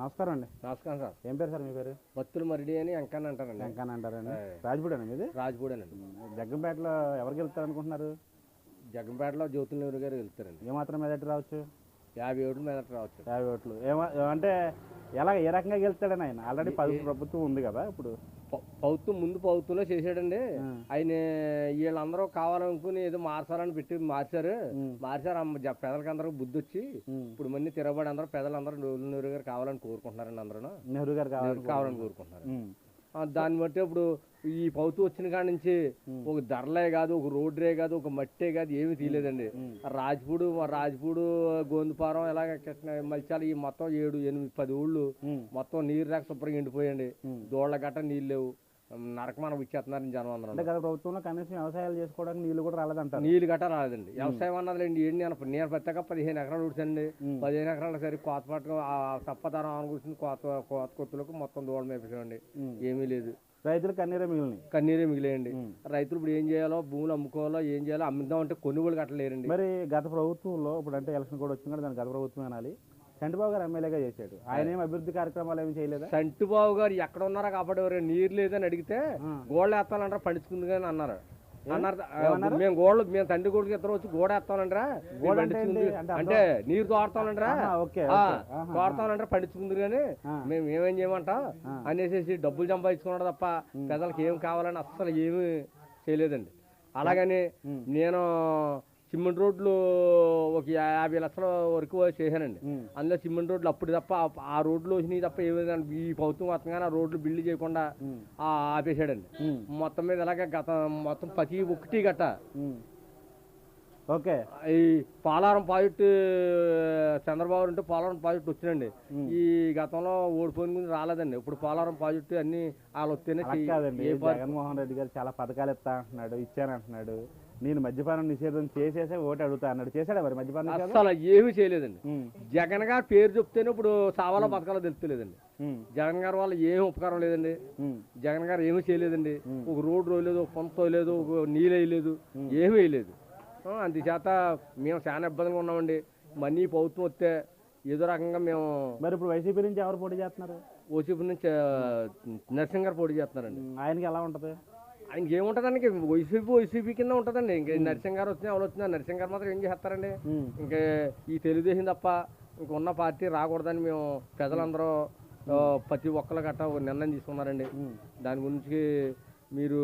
నమస్కారం అండి. నమస్కారం సార్. ఏం పేరు సార్ మీ పేరు? భక్తులు మరిడి అని వెంకన్న అంటారండి. వెంకన్న అంటారండి. రాజపూడేనా మీది? రాజపూడేనండి. జగ్గంపేటలో ఎవరికి వెళ్తారు అనుకుంటున్నారు జగంపేటలో జ్యోతుల నెహ్రూ గారు వెళ్తారండి ఏమాత్రం మెదటి రావచ్చు? యాభై ఏడు మీద రావచ్చు. యాభై ఓట్లు. ఏమా అంటే ఎలా ఏ రకంగా గెలుస్తాడని ఆయన? ఆల్రెడీ పది ప్రభుత్వం ఉంది కదా ఇప్పుడు. ప- పౌతు ముందు పౌతులో చేసాడండి ఆయన వీళ్ళందరూ కావాలనుకుని ఏదో మార్చాలని పెట్టి మార్చారు. మార్చారు అమ్మ జ- పెదలకందరూ బుద్ధి వచ్చి. ఇప్పుడు మళ్ళీ తిరగబడి అందరూ పెదలందరూ నెహ్రూ గారు కావాలని కోరుకుంటున్నారండి అందరూ నెహ్రూ గారు కావాలి కావాలని కోరుకుంటున్నారు. దాన్ని బట్టి ఇప్పుడు ఈ పౌతు వచ్చిన కాడ నుంచి ఒక ధరలే కాదు ఒక రోడ్డే కాదు ఒక మట్టే కాదు ఏమీ తీయలేదండి. రాజ్పూడు రాజ్పూడు గోందుపారం ఇలాగ కృష్ణ మల్చాలి ఈ మొత్తం ఏడు ఎనిమిది పది ఊళ్ళు. మొత్తం నీరు రాక శుభ్రంగా ఎండిపోయండి దోళ్ళ గట్ట నీళ్ళు లేవు. నరకమానం ఇచ్చేస్తున్నారు జనం అందరం. అంటే గత ప్రభుత్వంలో కనీసం వ్యవసాయాలు చేసుకోవడానికి నీళ్ళు కూడా రాలేదంటారు. నీళ్ళు గట్ట రాలేదండి. వ్యవసాయం అన్నదిలేండి ఏంటి నేను నేను ప్రత్యేక పదిహేను ఎకరాలు ఉడిచండి పదిహేను ఎకరాలు సరే కోత పట్టుకు ఆ సప్పదారం అనుకుంటుంది కోత కోత కొత్తులకు మొత్తం దూడ మేపేసామండి. ఏమీ లేదు. రైతులు కన్నీరే మిగిలినాయి. కన్నీరే మిగిలేయండి. రైతులు ఇప్పుడు ఏం చేయాలో భూములు అమ్ముకోవాలో ఏం చేయాలో అమ్మిద్దాం అంటే కొనుగోలు కట్టలేరండి. మరి గత ప్రభుత్వంలో ఇప్పుడు అంటే ఎలక్షన్ కూడా వచ్చింది కదా దాని గత ప్రభుత్వం అనాలి. చంద్రబాబు గారు ఎమ్మెల్యేగా చేశాడు. ఆయన ఏం అభివృద్ధి కార్యక్రమాలు ఏమి చేయలేదా? సంటిబాబు గారు ఎక్కడ ఉన్నారా కాబట్టి నీరు లేదని అడిగితే గోడలు వేస్తానంటారా పండించుకుంది కానీ అన్నారు అన్నారు మేము గోడలు మేము తండ్రి కొడుకు ఇద్దరు వచ్చి గోడ వేస్తానంటారా గోడ అంటే నీరు తోడతానంటారా తోడతానంటారా పండించుకుంది కానీ మేము ఏమేం చేయమంటాం? అనేసి డబ్బులు సంపాదించుకున్నాడు తప్ప పెద్దలకి ఏం కావాలని అస్సలు ఏమీ చేయలేదండి. అలాగని నేను సిమెంట్ రోడ్లు ఒక యాభై లక్షల వరకు చేశానండి. అందులో సిమెంట్ రోడ్లు అప్పుడు తప్ప ఆ- రోడ్లు వచ్చినాయి తప్ప ఏమైనా ఈ ప్రభుత్వం మొత్తంగా ఆ రోడ్లు బిల్డ్ చేయకుండా ఆ ఆపేసాడండి ఉమ్. మొత్తం మీద ఇలాగ గత మొత్తం ప్రతి ఒక్కటి గట్ట. ఓకే. ఈ పోలారం ప్రాజెక్టు చంద్రబాబు ఉంటే పోలారం ప్రాజెక్టు వచ్చినండి ఈ గతంలో ఓడిపోయిన గురించి రాలేదండి. ఇప్పుడు పోలారం ప్రాజెక్టు అన్ని వాళ్ళు వస్తేనే ఏ జగన్మోహన్ రెడ్డి గారు చాలా పథకాలు ఇస్తా అంటున్నాడు ఇచ్చానంటున్నాడు. నేను మద్యపానం నిషేధం చేసేసే ఓటు అడుగుతా అన్నాడు. చేశాడా మరి మద్యపానం నిషేధం? అస్సలు ఏమీ చేయలేదండి. ఉమ్. జగన్ గారు పేరు చెప్తేనే ఇప్పుడు సావాల పథకాలు తెలుస్తలేదండి. ఉమ్. జగన్ గారి వల్ల ఏం ఉపకారం లేదండి. ఉమ్. జగన్ గారు ఏమీ చేయలేదండి. ఒక రోడ్డు రోయలేదు ఒక పొంత తోయలేదు ఒక నీళ్ళు వేయలేదు ఏమీ వేయలేదు. ఆ, అందుచేత మేము చాలా ఇబ్బందిగా ఉన్నామండి. మనీ ప్రభుత్వం వస్తే ఏదో రకంగా మేము మరి ఇప్పుడు వైసీపీ నుంచి ఎవరు పోటీ చేస్తున్నారు? ఓసీపీ నుంచి ఆ, నరసింహ్ గారు పోటీ చేస్తున్నారండి. ఉమ్, ఆయనకి ఎలా ఉంటది? ఆయనకి ఏముంటుందండి వైసీపీ వైసీపీ కింద ఉంటుందండి. ఇంకా నరసింహ్ గారు వచ్చినా ఎవరు వచ్చినా నరసింహ్ గారు మాత్రం ఏం చేస్తారండి. ఇంకా ఈ తెలుగుదేశం తప్ప ఇంక ఉన్న పార్టీ రాకూడదని మేము ప్రజలందరూ ప్రతి ఒక్కరు గట్ట నిర్ణయం తీసుకున్నారండి. దాని గురించి మీరు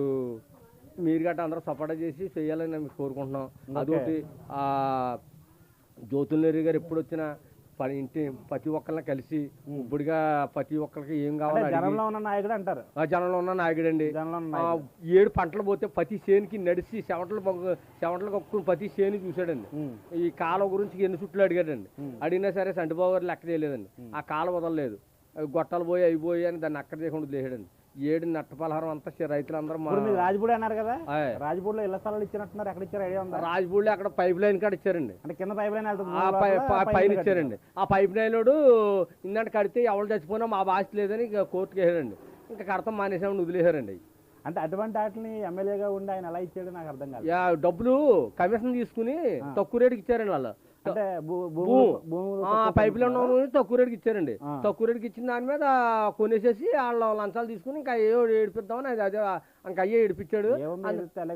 మీరు గట్ట అందరూ సపోర్ట్ చేసి చేయాలని మేము కోరుకుంటున్నాం. అదొకటి. ఆ జ్యోతుల నెహ్రూ గారు ఎప్పుడు వచ్చినా ఇంటి ప్రతి ఒక్కరిని కలిసి ఇప్పుడుగా ప్రతి ఒక్కరికి ఏం కావాలో జనంలో ఉన్న నాయకుడు అంటారు. ఆ జనంలో ఉన్న ఉన్న ఆ, ఏడు పంటలు పోతే ప్రతి చేనుకి నడిచి చెమటలు మొగ్గ- చెమటలు కప్పుకుని ప్రతి చేను చూశాడండి. ఈ కాలువ గురించి ఎన్ని చుట్లు అడిగాడండి. అడిగినా సరే సంటిబాబు గారు లెక్క చేయలేదండి. ఆ కాలువ వదలలేదు. గొట్టాలు పోయి అవి పోయి అని దాన్ని అక్కడ చేయకుండా లేచాడండి ఏడు నట్ట పలహారం అంతా చే- రైతులందరూ మా ఇప్పుడు మీరు రాజపూడి అన్నారు కదా? ఆయ్. రాజపూడిలో ఇళ్ళ స్థలాలు ఇచ్చినట్టున్నారు. ఎక్కడ ఇచ్చారు ఐడియా ఉందా? రాజపూడిలో అక్కడ పైప్ లైన్ కాడ ఇచ్చారండి. అంటే కింద పైప్ లైన్ వెళ్తుంది ఆ మూడు పై లోపల, పై- పైన పైన కట్టారు. ఇచ్చారండి. ఆ పైప్ లైన్లోడు ఇందాక కడితే ఎవరు చచ్చిపోయినా మా బాధ్యత లేదని ఇక కోర్టుకి వేసారండి ఇంకా కడతాం మానేసామని వదిలేశారండి. అంటే అటువంటి వాటిని ఎమ్మెల్యేగా ఉండి ఆయన ఎలా ఇచ్చాడు నాకు అర్థం కాదు. యా, డబ్బులు కమిషన్ తీసుకుని తక్కువ రేటుకి ఇచ్చారండి వాళ్ళు. అంటే భూ- భూ- భూములు భూములు ఆ, పైప్ లైన్ ఉన్నోళ్ళు తక్కువ రేటుకి ఇచ్చారండి. తక్కువ రేటుకి ఇచ్చిన దాని మీద కొనేసేసి వాళ్ళ లంచాలు తీసుకుని ఇంకా అయ్యో ఏడిపిద్దామని అది అదే ఇంకా అయ్యే ఏడిపించాడు.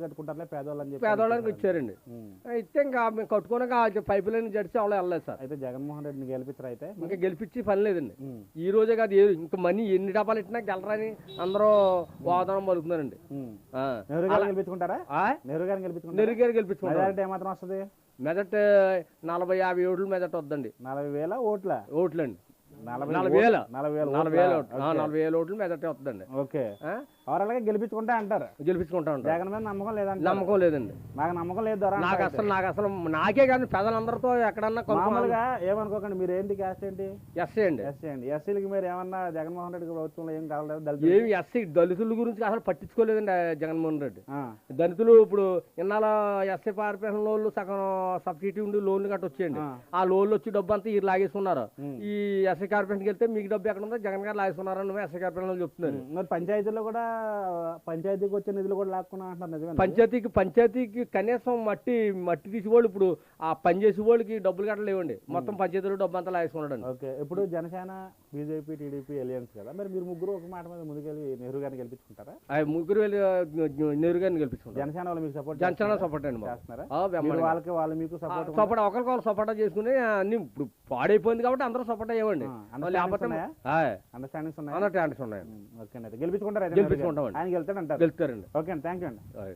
కట్టుకుంటారులే పేదవాళ్ళకి ఇచ్చారండి. ఇస్తే ఇంకా మేము కట్టుకున్నాక పైప్ లైన్ జడిచి వాళ్ళు వెళ్ళలేదు సార్. అయితే జగన్మోహన్ రెడ్డిని గెలిపించరు అయితే ఇంకా గెలిపించి పని లేదండి. ఈ రోజే కాదు ఏ- ఇంకా మనీ ఎన్ని డబ్బాలు ఇచ్చినా గెలరని అందరూ వాదనం పలుకుతున్నారండి. ఆ. నెహ్రూ గెలిపించుకుంటారా? నెహ్రూ గారిని గెలిపించుకుంటారా? నెరుగు గారు గెలిపించుకుంటారు. ఏమాత్రం వస్తుంది? మెదట్ నలభై యాభై ఓట్లు మెదట్ వద్దండి. నలభై వేల ఓట్ల? ఓట్లండి. నలభై నలభై వేల. నలభై వేల నలభై వేల ఓట్లు? ఆ, నలభై వేల ఓట్లు మెదటే వద్దండి. ఓకే. ఆ? ఓవరాల్గా గెలిపించుకుంటా అంటారు. గెలిపించుకుంటా ఉంటారు. జగన్ మీద నమ్మకం లేదంట నమ్మకం లేదండి. నాకు నమ్మకం లేదు దొర నాకు అసలు నాకు అసలు నాకే కాదు ప్రజలందరితో ఎక్కడన్నా మామూలుగా ఏమనుకోకండి మీరు ఏంటి క్యాస్ట్ ఏంటి? ఎస్సీ అండి. ఎస్సీ అండి. ఎస్సీలకి మీరు ఏమన్నా జగన్మోహన్ రెడ్డి ప్రభుత్వంలో ఏం కావాలి దళితులు? ఏమి ఎస్సీ దళితుల గురించి అసలు పట్టించుకోలేదండి జగన్మోహన్ రెడ్డి. దళితులు ఇప్పుడు ఇన్నాళ్ళ ఎస్సీ పారిపోయిన లోన్లు సగం సబ్సిడీ ఉండి లోన్లు గట్ట వచ్చేయండి ఆ. లోన్లు వచ్చి డబ్బు అంతా వీరు లాగేసుకున్నారు. ఈ ఎస్సీ కార్పొరేషన్కి వెళ్తే మీకు డబ్బు ఎక్కడ ఉందో జగన్ గారు లాగేసుకున్నారని ఎస్సీ కార్పొరేషన్ వాళ్ళు చెప్తున్నారు మరి పంచాయతీల్లో కూడా పంచాయతీకి వచ్చే నిధులు కూడా లాక్కున్నా నిజమే పంచాయతీకి పంచాయతీకి కనీసం మట్టి మట్టి తీసేవాళ్ళు ఇప్పుడు ఆ పని చేసే వాళ్ళకి డబ్బులు కట్టలేవండి మొత్తం పంచాయతీలో డబ్బు అంతా లాగేసుకున్నాడు ఓకే. ఇప్పుడు జనసేన బీజేపీ టీడీపీ ఎలియన్స్ కదా? మరి మీరు ముగ్గురు ఒక మాట మీద ముందుకెళ్ళి నెహ్రూ గారిని గెలిపించుకుంటారా? ముగ్గురు వెళ్ళి నేరుగా గెలిపించుకుంటారు. జనసేన వాళ్ళు మీకు సపోర్ట్ జనసేన సపోర్ట్ అండి. వాళ్ళకి వాళ్ళు మీకు సపోర్ట్ సపోర్ట్ ఒకరికొకరు సపోర్ట్ చేసుకుని అన్ని ఇప్పుడు పాడైపోయింది కాబట్టి అందరూ సపోర్ట్ అయ్యేవండి. లేకపోతే ఉన్నాయా? అండర్స్టాండింగ్స్ ఉన్నాయి? ఓకే అండి. గెలిపించుకుంటారా? గెలిపించుకుంటామండి. ఆయన గెలుతాడు అంటారు వెళ్తారండి. ఓకే అండి. థ్యాంక్ యూ అండి.